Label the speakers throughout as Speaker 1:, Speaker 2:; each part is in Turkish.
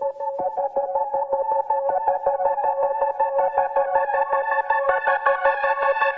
Speaker 1: Thank you.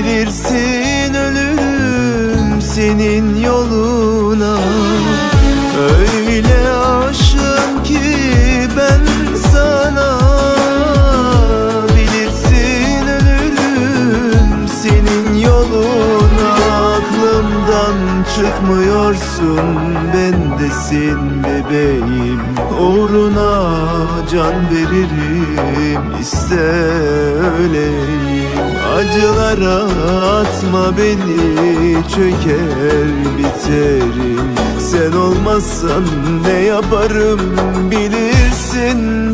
Speaker 1: Bilirsin ölürüm senin yoluna. Öyle aşığım ki ben sana. Bilirsin ölürüm senin yoluna. Aklımdan çıkmıyorsun bendesin bebeğim. Uğruna can veririm iste öleyim Acılara atma beni çöker biterim. Sen olmazsan ne yaparım bilirsin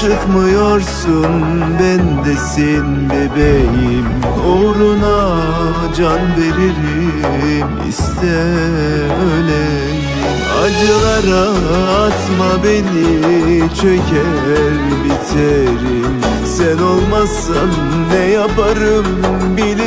Speaker 1: çıkmıyorsun bendesin bebeğim. Uğruna can veririm iste öleyim Acılara atma beni çöker biterim. Sen olmazsan ne yaparım bilirsin